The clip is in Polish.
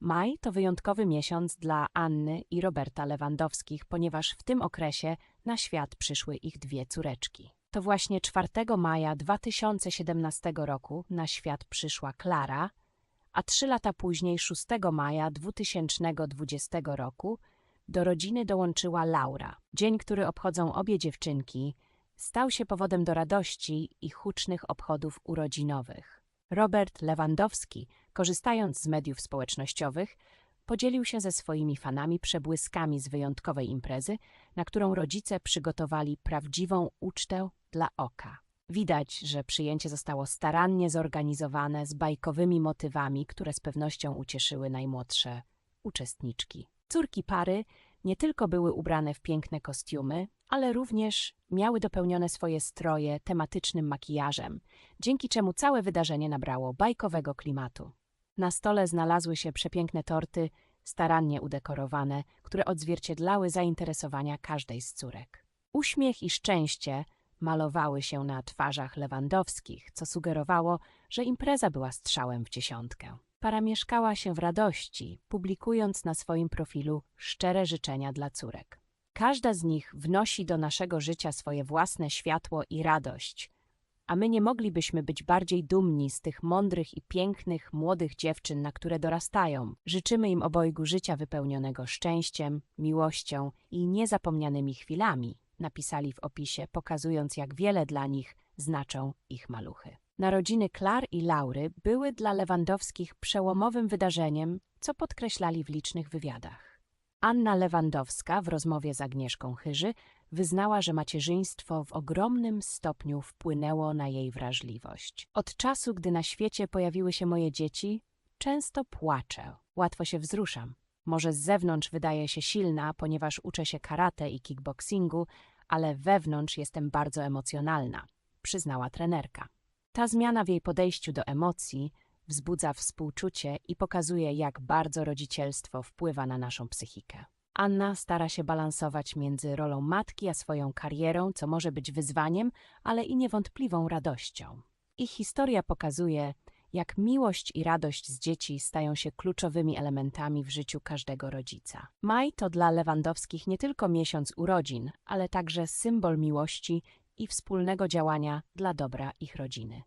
Maj to wyjątkowy miesiąc dla Anny i Roberta Lewandowskich, ponieważ w tym okresie na świat przyszły ich dwie córeczki. To właśnie 4 maja 2017 roku na świat przyszła Klara, a trzy lata później, 6 maja 2020 roku, do rodziny dołączyła Laura. Dzień, który obchodzą obie dziewczynki, stał się powodem do radości i hucznych obchodów urodzinowych. Robert Lewandowski, korzystając z mediów społecznościowych, podzielił się ze swoimi fanami przebłyskami z wyjątkowej imprezy, na którą rodzice przygotowali prawdziwą ucztę dla oka. Widać, że przyjęcie zostało starannie zorganizowane z bajkowymi motywami, które z pewnością ucieszyły najmłodsze uczestniczki. Córki pary nie tylko były ubrane w piękne kostiumy, ale również miały dopełnione swoje stroje tematycznym makijażem, dzięki czemu całe wydarzenie nabrało bajkowego klimatu. Na stole znalazły się przepiękne torty, starannie udekorowane, które odzwierciedlały zainteresowania każdej z córek. Uśmiech i szczęście malowały się na twarzach Lewandowskich, co sugerowało, że impreza była strzałem w dziesiątkę. Para mieszkała się w radości, publikując na swoim profilu szczere życzenia dla córek. Każda z nich wnosi do naszego życia swoje własne światło i radość, a my nie moglibyśmy być bardziej dumni z tych mądrych i pięknych młodych dziewczyn, na które dorastają. Życzymy im obojgu życia wypełnionego szczęściem, miłością i niezapomnianymi chwilami, napisali w opisie, pokazując, jak wiele dla nich znaczą ich maluchy. Narodziny Klar i Laury były dla Lewandowskich przełomowym wydarzeniem, co podkreślali w licznych wywiadach. Anna Lewandowska w rozmowie z Agnieszką Chyży wyznała, że macierzyństwo w ogromnym stopniu wpłynęło na jej wrażliwość. Od czasu, gdy na świecie pojawiły się moje dzieci, często płaczę. Łatwo się wzruszam. Może z zewnątrz wydaje się silna, ponieważ uczę się karate i kickboxingu, ale wewnątrz jestem bardzo emocjonalna, przyznała trenerka. Ta zmiana w jej podejściu do emocji wzbudza współczucie i pokazuje, jak bardzo rodzicielstwo wpływa na naszą psychikę. Anna stara się balansować między rolą matki a swoją karierą, co może być wyzwaniem, ale i niewątpliwą radością. Ich historia pokazuje, jak miłość i radość z dzieci stają się kluczowymi elementami w życiu każdego rodzica. Maj to dla Lewandowskich nie tylko miesiąc urodzin, ale także symbol miłości i wspólnego działania dla dobra ich rodziny.